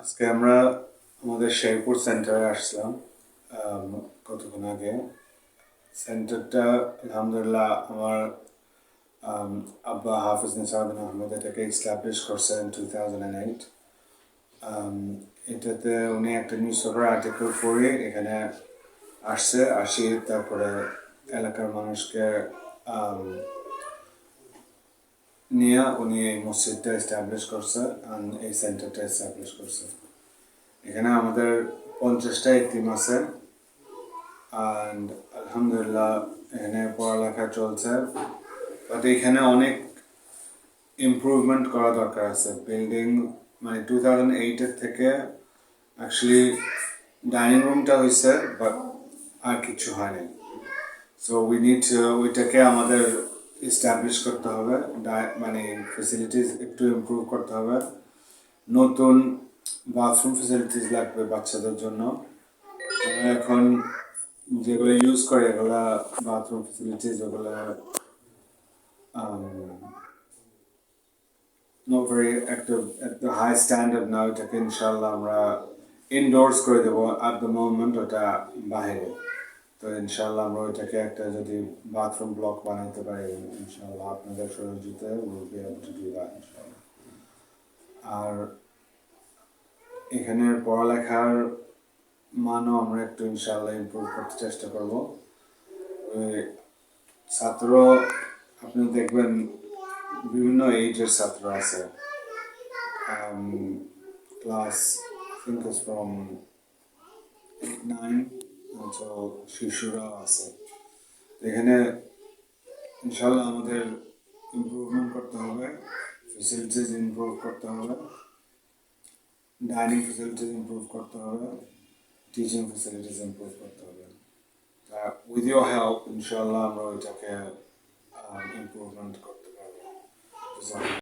আজকে আমরা আমাদের শেরপুর সেন্টারে আসলাম। কতক্ষণ আগে? সেন্টারটা, আলহামদুলিল্লাহ, আমার আব্বা হাফিজ নিসারুদ্দিন আহমেদ এটাকে এস্টাবলিশ করছেন টু থাউজেন্ড অ্যান্ড এইট এটাতে উনি একটা নিউজ পেপার আর্টিকেল পড়ে, এখানে আসছে আসি তারপরে এলাকার মানুষকে নিয়ে উনি এই মসজিদটা এস্টাবলিশ করছে এই সেন্টারটা এস্টাবলিশ করছে। এখানে আমাদের পঞ্চাশটা এতিম আছে। অ্যান্ড আলহামদুলিল্লাহ এখানে পড়ালেখা চলছে। বাট এখানে অনেক ইমপ্রুভমেন্ট করা দরকার আছে। বিল্ডিং মানে টু থাউজেন্ড এইটের থেকে অ্যাকচুয়ালি ডাইনিং রুমটা হয়েছে বাট আর কিছু হয়নি। সো উই নিড ওইটাকে আমাদের এস্টাবলিশ করতে হবে মানে ফেসিলিটিস একটু ইমপ্রুভ করতে হবে। নতুন বাথরুম ফেসিলিটিস লাগবে বাচ্চাদের জন্য। এখন যেগুলো ইউজ করে, এগুলা বাথরুম ফেসিলিটিস ওগুলো not very active, at the high standard now ইনশাল্লাহ আমরা ইনডোরস করে দেবো। At the moment, ওটা বাইরে তো ইনশাল্লাহ আমরা ওইটাকে একটা যদি বাথরুম ব্লক বানাইতে পারি ইনশাল্লাহ আপনাদের ইনশাল্লাহ আর এখানের পড়ালেখার মানও আমরা একটু ইনশাল্লাহ ইমপ্রুভ করতে চেষ্টা করব। ছাত্র, আপনি দেখবেন বিভিন্ন এইজের ছাত্র আছে। Class is from eight, nine শিশুরা আছে। এখানে ইনশাল্লাহ আমাদের ইমপ্রুভমেন্ট করতে হবে ফেসিলিটিস ইমপ্রুভ করতে হবে ডাইনিং ফেসিলিটিস ইমপ্রুভ করতে হবে টিচিং ফেসিলিটিস ইমপ্রুভ করতে হবে। উইথ ইউর হেল্প ইনশাল্লাহ আমরা ওইটাকে ইমপ্রুভমেন্ট করতে পারব।